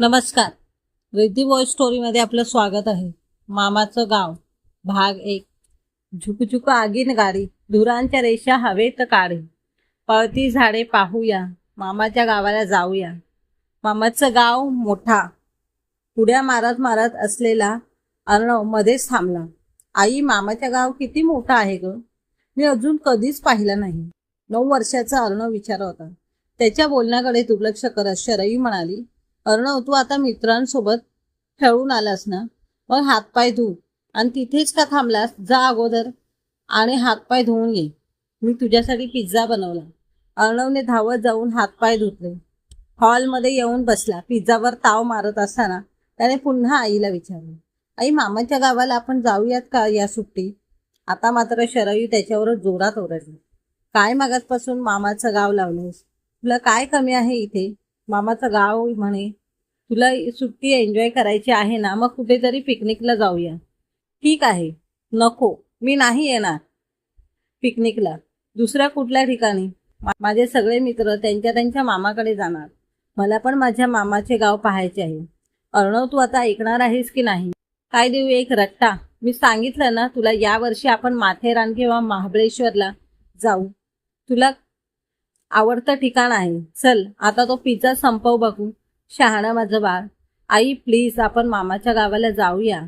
नमस्कार. रिद्धी वॉइस स्टोरीमध्ये आपलं स्वागत आहे. मामाचं गाव भाग एक. झुकझुक आगीन गाडी धुरांच्या रेषा हवेत काढी. पळती झाडे पाहूया मामाच्या गावाला जाऊया. मामाचं गाव मोठा. उड्या मारत मारत असलेला अर्णव मध्येच थांबला. आई मामाच्या गाव किती मोठा आहे ग? मी अजून कधीच पाहिलं नाही. नऊ वर्षाचा अर्णव विचार होता. त्याच्या बोलण्याकडे दुर्लक्ष करत शरई म्हणाली अर्णव तू आता मित्रांसोबत खेळून आलास ना मग हातपाय धु. आणि तिथेच का थांबलास? जा अगोदर आणि हातपाय धुवून घे मी तुझ्यासाठी पिझ्झा बनवला. अर्णवने धावत जाऊन हातपाय धुतले. हॉलमध्ये येऊन बसला. पिझ्झावर ताव मारत असताना त्याने पुन्हा आईला विचारलं आई मामाच्या गावाला आपण जाऊयात का या सुट्टीत आता मात्र शरयू त्याच्यावर जोरात ओरडली. काय मागासपासून मामाचं गाव लावलंस तुला काय कमी आहे इथे? मामाचं गाव म्हणे तुला सुट्टी एन्जॉय करायची आहे ना मग कुठेतरी पिकनिकला जाऊया. ठीक आहे नको मी नाही येणार पिकनिकला. दुसऱ्या कुठल्या ठिकाणी? माझे सगळे मित्र त्यांच्या त्यांच्या मामाकडे जाणार. मला पण माझ्या मामाचे गाव पाहायचे आहे. अर्णव तू आता ऐकणार आहेस की नाही? काय देऊ एक रट्टा? मी सांगितलं ना तुला यावर्षी आपण माथेरान किंवा महाबळेश्वरला जाऊ. तुला आवडतं ठिकाण आहे. चल आता तो पिझ्झा संपव बघू. शहाणा माझं बाळ. आई प्लीज आपण मामाच्या गावाला जाऊया.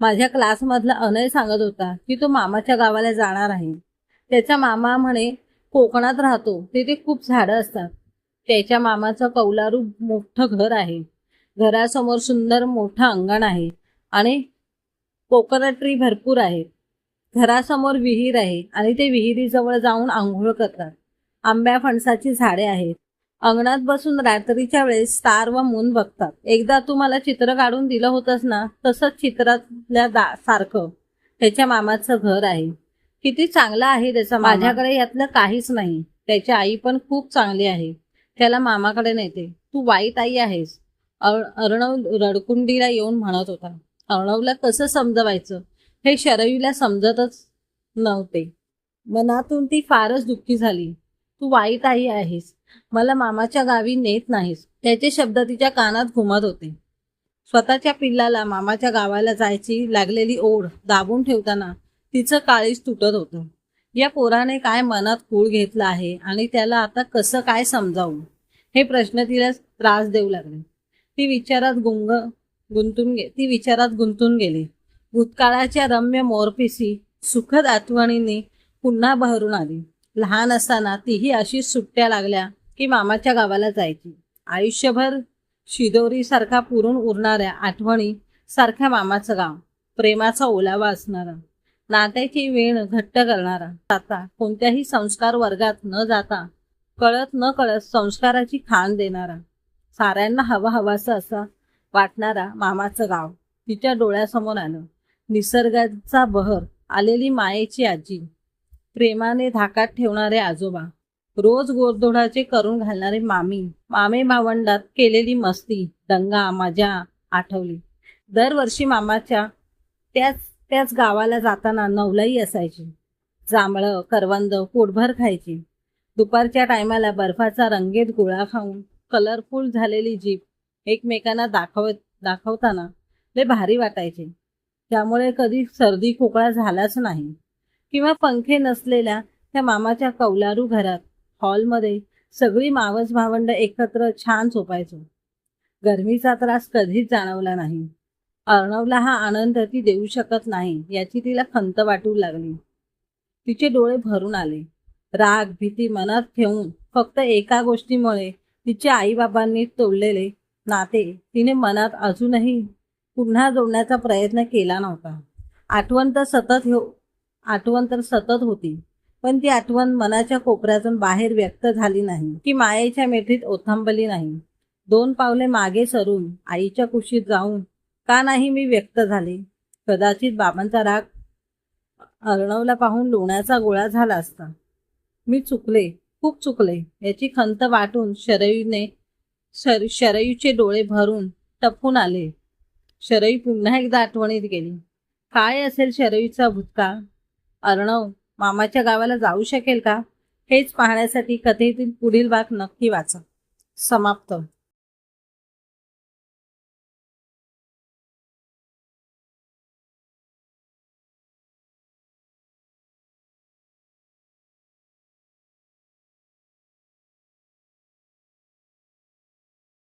माझ्या क्लासमधला अनय सांगत होता की तो मामाच्या गावाला जाणार आहे. त्याचा मामा म्हणे कोकणात राहतो. तिथे खूप झाडं असतात. त्याच्या मामाचं कौलारू मोठं घर आहे. घरासमोर सुंदर मोठं अंगण आहे आणि कोकोनट्री भरपूर आहेत घरासमोर विहीर आहे आणि ते विहिरीजवळ जाऊन आंघोळ करतात. आंब्या फणसाची झाडे आहेत. अंगणात बसून रात्रीच्या वेळेस स्टार व मून बघतात. एकदा तू मला चित्र काढून दिलं होतंस ना तसंच चित्रातल्या दा सारखं. त्याच्या मामाचं घर आहे. किती चांगलं आहे त्याचा माझ्याकडे यातलं काहीच नाही. त्याची आई पण खूप चांगली आहे. त्याला मामाकडे नेते. तू वाईट आई आहेस. अर्णव रडकुंडीला येऊन म्हणत होता. अर्णवला कसं समजवायचं? हे शरयूला समजतच नव्हते. मनातून ती फारच दुःखी झाली. तू वाईट आई आहेस. मला मामाच्या गावी नेत नाहीस. त्याचे शब्द तिच्या कानात घुमत होते. स्वतःच्या पिल्लाला मामाच्या गावाला जायची लागलेली ओढ दाबून ठेवताना तिचं काळीच तुटत होतं. या पोराने काय मनात कूळ घेतला आहे आणि त्याला आता कसं काय समजावू? हे प्रश्न तिला त्रास देऊ लागले. ती विचारात गुंग गुंतून गे ती विचारात गुंतून गेली. भूतकाळाच्या रम्य मोरपिसी सुखद आठवणींनी पुन्हा बहरून आली. लहान असताना तीही अशीच सुट्ट्या लागल्या की मामाच्या गावाला जायची. आयुष्यभर शिदोरीसारखा पुरून उरणाऱ्या आठवणी सारख्या मामाचं गाव प्रेमाचा ओलावा असणारा नात्याची वेण घट्ट करणारा. आता कोणत्याही संस्कार वर्गात न जाता कळत न कळत संस्काराची खाण देणारा साऱ्यांना हवा हवासं असा वाटणारा मामाचं गाव तिच्या डोळ्यासमोर आलं. निसर्गाचा बहर आलेली मायेची आजी प्रेमाने धाकात ठेवणारे आजोबा. रोज गोरधोडाचे करून घालणारे मामी मामे भावंडात केलेली मस्ती दंगा मजा आठवली. दरवर्षी मामाच्या त्याच त्याच गावाला जाताना नवलाई असायची. जांभळं करवंद पोटभर खायची. दुपारच्या टायमाला बर्फाचा रंगेत गोळा खाऊन कलरफुल झालेली जीप एकमेकांना दाखवत दाखवताना लय भारी वाटायचे. त्यामुळे कधी सर्दी खोकळा झालाच नाही. किंवा पंखे नसलेल्या त्या मामाच्या कौलारू घरात हॉलमध्ये सगळी मावस भावंड एकत्र छान झोपायचो. गरमीचा त्रास कधीच जाणवला नाही. अर्णवला हा आनंद ती देऊ शकत नाही याची तिला खंत वाटू लागली. तिचे डोळे भरून आले. राग भीती मनात ठेवून फक्त एका गोष्टीमुळे तिच्या आईबाबांनी तोडलेले नाते तिने मनात अजूनही पुन्हा जोडण्याचा प्रयत्न केला नव्हता. आठवण तर सतत हो आठवण तर सतत होती पण ती आठवण मनाच्या कोपऱ्यातून बाहेर व्यक्त झाली नाही. की मायेच्या मेठीत ओथंबली नाही. दोन पावले मागे सरून आईच्या कुशीत जाऊन का नाही मी व्यक्त झाले? कदाचित बाबांचा राग अर्णवला पाहून लोण्याचा गोळा झाला असता. मी चुकले खूप चुकले. याची खंत वाटून शरयूने शर शरयूचे डोळे भरून टपून आले. शरयू पुन्हा एकदा आठवणीत गेली. काय असेल शरयूचा भूतकाळ अर्णव मामाच्या गावाला जाऊ शकेल का? हेच पाहण्यासाठी कथेतील पुढील भाग नक्की वाचा. समाप्त.